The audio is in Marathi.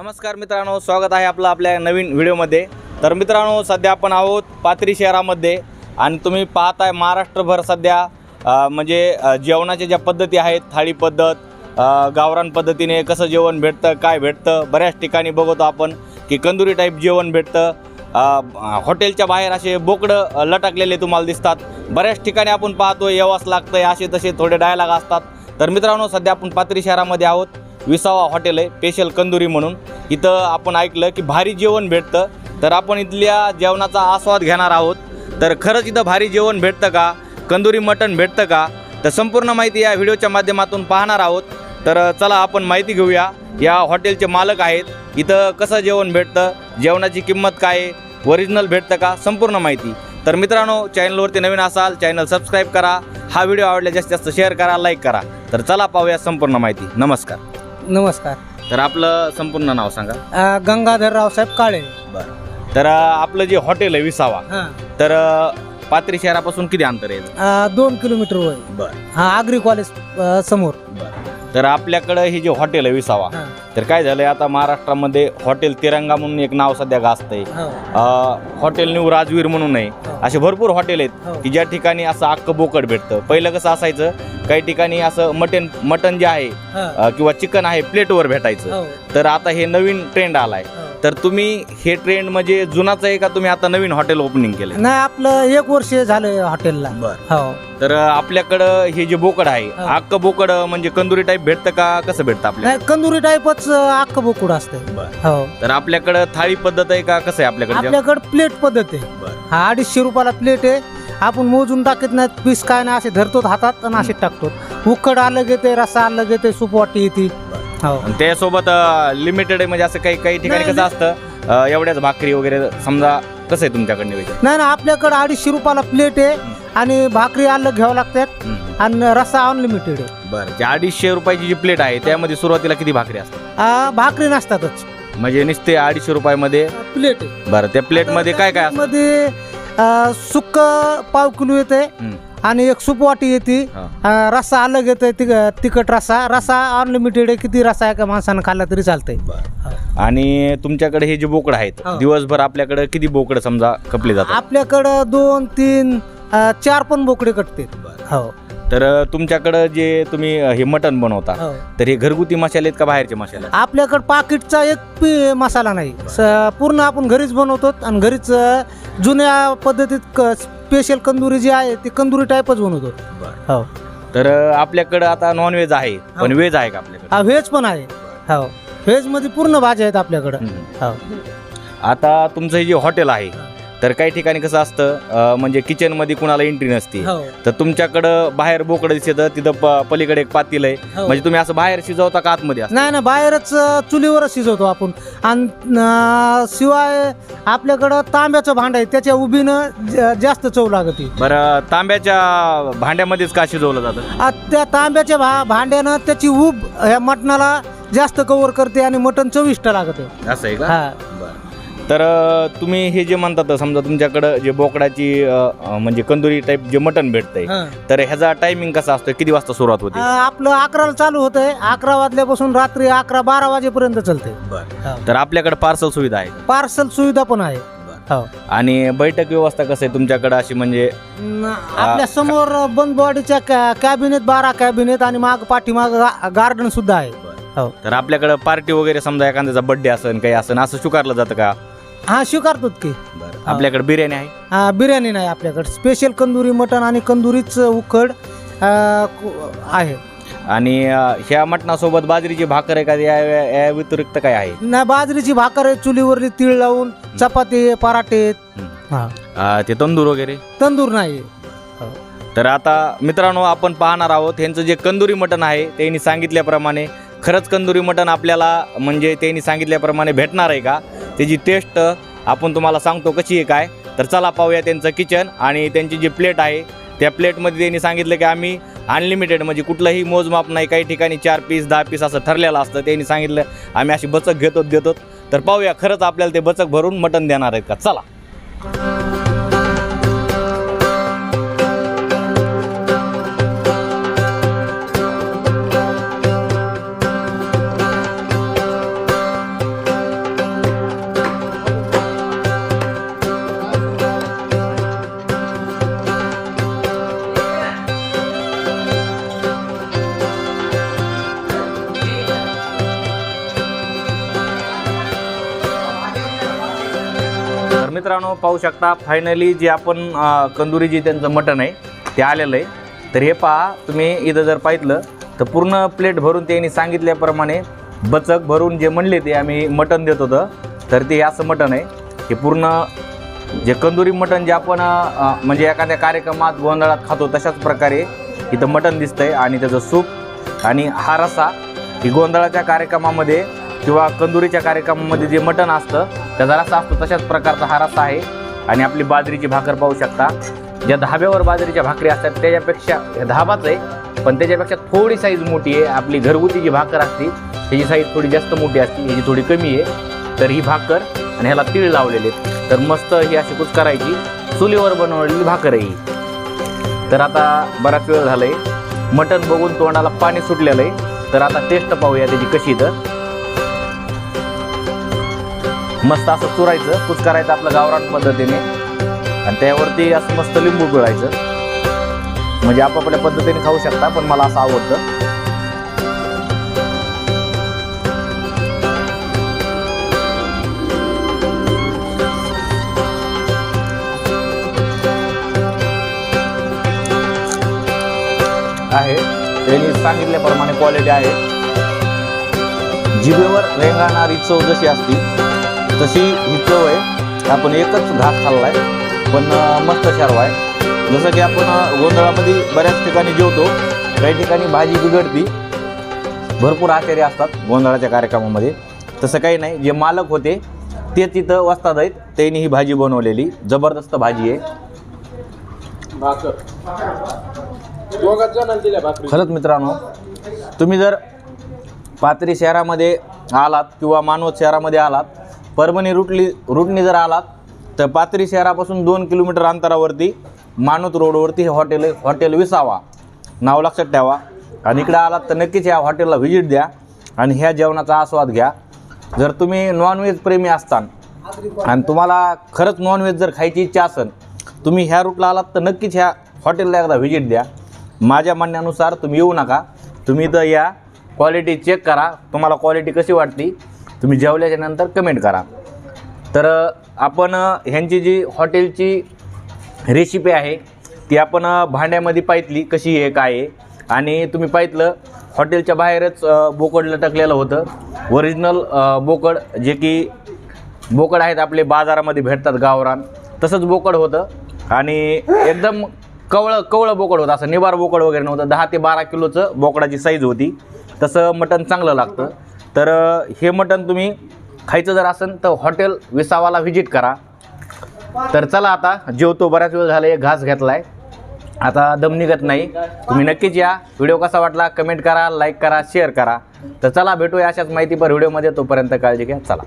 नमस्कार मित्रांनो स्वागत आहे आपलं आपल्या नवीन व्हिडिओमध्ये. तर मित्रांनो सध्या आपण आहोत पाथरी शहरामध्ये आणि तुम्ही पाहताय महाराष्ट्रभर सध्या म्हणजे जेवणाच्या ज्या पद्धती आहेत थाळी पद्धत गावरान पद्धतीने कसं जेवण भेटतं काय भेटतं बऱ्याच ठिकाणी बघतो आपण की कंदुरी टाईप जेवण भेटतं. हॉटेलच्या बाहेर असे बोकडं लटकलेले तुम्हाला दिसतात. बऱ्याच ठिकाणी आपण पाहतो येवास लागतं असे तसे थोडे डायलॉग असतात. तर मित्रांनो सध्या आपण पाथरी शहरामध्ये आहोत. विसावा हॉटेल आहे स्पेशल कंदुरी म्हणून. इथं आपण ऐकलं की भारी जेवण भेटतं. तर आपण इथल्या जेवणाचा आस्वाद घेणार आहोत. तर खरंच इथं भारी जेवण भेटतं का? कंदुरी मटण भेटतं का? तर संपूर्ण माहिती या व्हिडिओच्या माध्यमातून पाहणार आहोत. तर चला आपण माहिती घेऊया. या हॉटेलचे मालक आहेत. इथं कसं जेवण भेटतं? जेवणाची किंमत काय आहे? ओरिजिनल भेटतं का? संपूर्ण माहिती. तर मित्रांनो चॅनलवरती नवीन असाल चॅनल सबस्क्राईब करा. हा व्हिडिओ आवडला जास्तीत जास्त शेअर करा लाईक करा. तर चला पाहूया संपूर्ण माहिती. नमस्कार. नमस्कार. तर आपलं संपूर्ण नाव सांगा. अ, गंगाधर रावसाहेब काळे. बरं. तर अं, आपलं जे हॉटेल आहे विसावा हा. तर अं, पाथरी शहरापासून किती अंतर आहे? अ, दोन किलोमीटर वय. बरं. हा आग्री कॉलेज अ, समोर. बरं तर आपल्याकडं हे जे हॉटेल आहे विसावा हा. तर काय झालंय आता महाराष्ट्रामध्ये हॉटेल तिरंगा म्हणून एक नाव सध्या गाजतंय हो. अं, हॉटेल न्यू राजवीर म्हणून आहे हो. असे भरपूर हॉटेल आहेत हो. की ज्या ठिकाणी असं अख्खं बोकड भेटतं पहिलं कसं असायचं काही ठिकाणी असं मटन मटन जे आहे हा. अं, किंवा चिकन आहे प्लेटवर भेटायचं हो. तर आता हे नवीन ट्रेंड आलाय हो. तर तुम्ही हे ट्रेंड म्हणजे जुनाच आहे का तुम्ही आता नवीन हॉटेल ओपनिंग केलं नाही आपलं एक वर्ष झालं हॉटेलला बरं. हो. तर आपल्याकडं हे जे बोकड आहे हो. अख्खं बोकड म्हणजे कंदुरी टाईप भेटतं का? कसं भेटतं आपल्या नाही कंदुरी टाईपच अख्खं बोकुड असतं हो. तर आपल्याकडं थाळी पद्धत आहे का? कसं आहे आपल्याकडे? आपल्याकडे प्लेट पद्धत आहे. बरं. हा अडीचशे रुपयाला प्लेट आहे. आपण मोजून टाकत नाही पीस काय नाही असे धरतो हातात आणि असे टाकतो उखड अलग येते रस्सा अलग येते सुपवाटी येते हो. आणि त्यासोबत लिमिटेड आहे म्हणजे असं काही काही ठिकाणी नाही, कसं असतं अं, एवढ्याच भाकरी वगैरे समजा कसं आहे तुमच्याकडे निवेदन नाही ना आपल्याकडे अडीचशे रुपयाला प्लेट आहे आणि भाकरी अलग घ्यावं लागतात. आणि रस्सा अनलिमिटेड आहे. बरं जे अडीचशे रुपयाची जी प्लेट आहे त्यामध्ये सुरुवातीला किती भाकरी असतात? आ, भाकरी नसतातच. म्हणजे नुसते अडीचशे रुपयामध्ये? प्लेट बरं त्या प्लेटमध्ये काय काय असतं? मध्ये सुक्क पाव किलो येते हम्म. आणि एक सुपवाटी येते. रस्सा अलग येते तिखट रस्सा. रस्सा अनलिमिटेड आहे किती रस्सा एका माणसानं खाल्ला तरी चालतंय. आणि तुमच्याकडे हे जे बोकड आहेत हो. दिवसभर आपल्याकडे किती बोकड समजा कपले जातात? आपल्याकडं दोन तीन चार पण बोकडे कटते हो. तर तुमच्याकडं जे तुम्ही हे मटण बनवता हो. तर हे घरगुती मसाले आहेत का बाहेरचे मसाले आहेत? आपल्याकडं पाकिटचा एक पी मसाला नाही. स- पूर्ण आपण घरीच बनवतो आणि घरीच अ, जुन्या पद्धतीत स्पेशल कंदुरी जी आहे ती कंदुरी टाईपच बनवतो हो. तर आपल्याकडं आता नॉनव्हेज आहे पण व्हेज आहे का आपल्याकडे? हा व्हेज पण आहे. हो. व्हेजमध्ये पूर्ण भाज्या आहेत आपल्याकडं. हम्म. हो. आता तुमचं हे जे हॉटेल आहे तर काही ठिकाणी कसं असतं अं, म्हणजे किचनमध्ये कुणाला एंट्री नसते. हो. तर तुमच्याकडं बाहेर बोकडं दिसतं तिथं प- पलीकडे एक पातील आहे. हो. म्हणजे तुम्ही असं बाहेर शिजवता का आतमध्ये असतं? नाही ना बाहेरच अ, चुलीवरच शिजवतो आपण. आणि अ, शिवाय आपल्याकडं तांब्याचं भांड आहे त्याच्या उभीनं ज- जास्त चव लागते. बरं तांब्याच्या भांड्यामध्येच का शिजवलं जातं? आ, त्या तांब्याच्या भा भांड्यानं त्याची उब ह्या मटणाला जास्त कव्हर करते आणि मटण चविष्ट लागते. असं आहे का? हा. तर तुम्ही हे जे म्हणतात समजा तुमच्याकडं जे बोकडाची अं, म्हणजे कंदुरी टाईप जे मटण भेटतंय हा. तर ह्याचा टायमिंग कसा असतो किती वाजता सुरुवात होते? आपलं अकराला चालू होतंय. अकरा वाजल्यापासून रात्री अकरा बारा वाजेपर्यंत चालते तर आपल्याकडे पार्सल सुविधा आहे. पार्सल सुविधा पण आहे. हो. आणि बैठक व्यवस्था कसं आहे तुमच्याकडे अशी म्हणजे? न- आपल्यासमोर बंद बॉडीच्या कॅबिनेट बारा कॅबिनेट आणि माग पाठीमाग गार्डन सुद्धा आहे. हो. तर आपल्याकडे पार्टी वगैरे समजा एखाद्याचा बड्डे असेल काही असेल असं स्वीकारलं जातं का? हा स्वीकारतो की. आपल्याकडे बिर्याणी आहे? हा, बिर्याणी नाही आपल्याकडे. स्पेशल कंदुरी मटण आणि कंदुरीच उखड कु- आहे. आणि अं, ह्या मटणासोबत बाजरीची भाकर आहे का? या या व्यतिरिक्त काय आहे? नाही बाजरीची भाकर आहे चुलीवरली तीळ लावून चपाती आहे, पराठे. आहेत. हा. अं, ते तंदूर वगैरे? तंदूर नाही. तर आता मित्रांनो आपण पाहणार आहोत ह्यांचं जे कंदुरी मटण आहे त्यांनी सांगितल्याप्रमाणे खरंच कंदुरी मटण आपल्याला म्हणजे त्यांनी सांगितल्याप्रमाणे भेटणार आहे का? त्याची टेस्ट आपण तुम्हाला सांगतो कशी आहे काय. तर चला पाहूया त्यांचं किचन आणि त्यांची जी प्लेट आहे त्या प्लेटमध्ये त्यांनी सांगितलं की आम्ही अनलिमिटेड म्हणजे कुठलंही मोजमाप नाही काही ठिकाणी चार पीस दहा पीस असं ठरलेलं असतं. त्यांनी सांगितलं आम्ही अशी बचक घेतो देतो तर पाहूया खरंच आपल्याला ते बचक भरून मटण देणार आहेत का? चला. मित्रांनो पाहू शकता फायनली जे आपण कंदुरी जे त्यांचं मटण आहे ते आलेलं आहे. तर हे पहा तुम्ही इथं जर पाहितलं तर पूर्ण प्लेट भरून त्यांनी सांगितल्याप्रमाणे बचक भरून जे म्हणले ते आम्ही मटण देत होतं. तर ते असं मटण आहे हे पूर्ण जे कंदुरी मटण जे आपण म्हणजे एखाद्या कार्यक्रमात गोंधळात खातो तशाच प्रकारे इथं मटण दिसतंय. आणि त्याचं सूप आणि हा रसा ही गोंधळाच्या कार्यक्रमामध्ये किंवा कंदुरीच्या कार्यक्रमामध्ये जे मटण असतं त्याचा रसा असतो तशाच प्रकारचा हा रस्सा आहे. आणि आपली बाजरीची भाकर पाहू शकता. ज्या धाब्यावर बाजरीच्या भाकरी असतात त्याच्यापेक्षा धाबाच आहे पण त्याच्यापेक्षा थोडी साईज मोठी आहे. आपली घरगुती जी भाकर असते त्याची साईज थोडी जास्त मोठी असते ह्याची थोडी कमी आहे. तर ही भाकर आणि ह्याला तीळ लावलेले आहेत. तर मस्त ही अशी कुच करायची. चुलीवर बनवलेली भाकर आहे तर आता बराच वेळ झालाय. मटण बघून तोंडाला पाणी सुटलेलं आहे. तर आता टेस्ट पाहूया त्याची कशी तर. मस्त असं चुरायचं कुच करायचं आपलं गावरान पद्धतीने. आणि त्यावरती असं मस्त लिंबू पिळायचं. म्हणजे आपापल्या पद्धतीने खाऊ शकता पण मला असं आवडतं. आहे. त्यांनी सांगितल्याप्रमाणे क्वालिटी आहे. जिभेवर रेंगाणारी चव जशी असती तशी ही चव आहे. आपण एकच घास खाल्लाय पण अं, मस्त शर्व आहे. जसं की आपण गोंधळामध्ये बऱ्याच ठिकाणी जेवतो काही ठिकाणी भाजी बिघडती. भरपूर आचार्य असतात गोंधळाच्या कार्यक्रमामध्ये. तसं काही नाही जे मालक होते तेच इथं वस्तात आहेत. त्यांनी ही भाजी बनवलेली. जबरदस्त भाजी आहे. खरंच मित्रांनो तुम्ही जर पाथरी शहरामध्ये आलात किंवा मानवत शहरामध्ये आलात परभणी रूटली रूटनी जर आलात तर पाथरी शहरापासून दोन किलोमीटर अंतरावरती मानवत रोडवरती हे हॉटेल आहे हॉटेल विसावा. नाव लक्षात ठेवा. आणि इकडे आलात तर नक्कीच या हॉटेलला व्हिजिट द्या आणि ह्या जेवणाचा आस्वाद घ्या. जर तुम्ही नॉनव्हेज प्रेमी असतान आणि तुम्हाला खरंच नॉनव्हेज जर खायची इच्छा असेल तुम्ही ह्या रूटला आलात तर नक्कीच ह्या हॉटेलला एकदा व्हिजिट द्या. माझ्या म्हणण्यानुसार तुम्ही येऊ नका. तुम्ही इथं या क्वालिटी चेक करा. तुम्हाला क्वालिटी कशी वाटली? तुम्ही जेवल्याच्यानंतर कमेंट करा. तर आपण ह्यांची जी हॉटेलची रेसिपी आहे ती आपण भांड्यामध्ये पाहितली कशी आहे काय आहे. आणि तुम्ही पाहितलं हॉटेलच्या बाहेरच बोकडला टाकलेलं होतं. ओरिजिनल बोकड जे की बोकड आहेत आपले बाजारामध्ये भेटतात गावरान. तसंच बोकड होतं. आणि एकदम कवळं कवळं बोकड होतं. असं निवार बोकड वगैरे नव्हतं. दहा ते बारा किलोचं बोकडाची साईज होती. तसं मटण चांगलं लागतं. तर हे मटण तुम्ही खायचं जर असेल तर हॉटेल विसावाला व्हिजिट करा. तर चला आता जेवतो बऱ्याच वेळ झाला एक घास घेतला आहे आता दम निघत नाही. तुम्ही नक्कीच या. व्हिडिओ कसा वाटला कमेंट करा लाईक करा शेअर करा. तर चला भेटूया अशाच माहितीपर व्हिडिओमध्ये. तोपर्यंत काळजी घ्या. चला.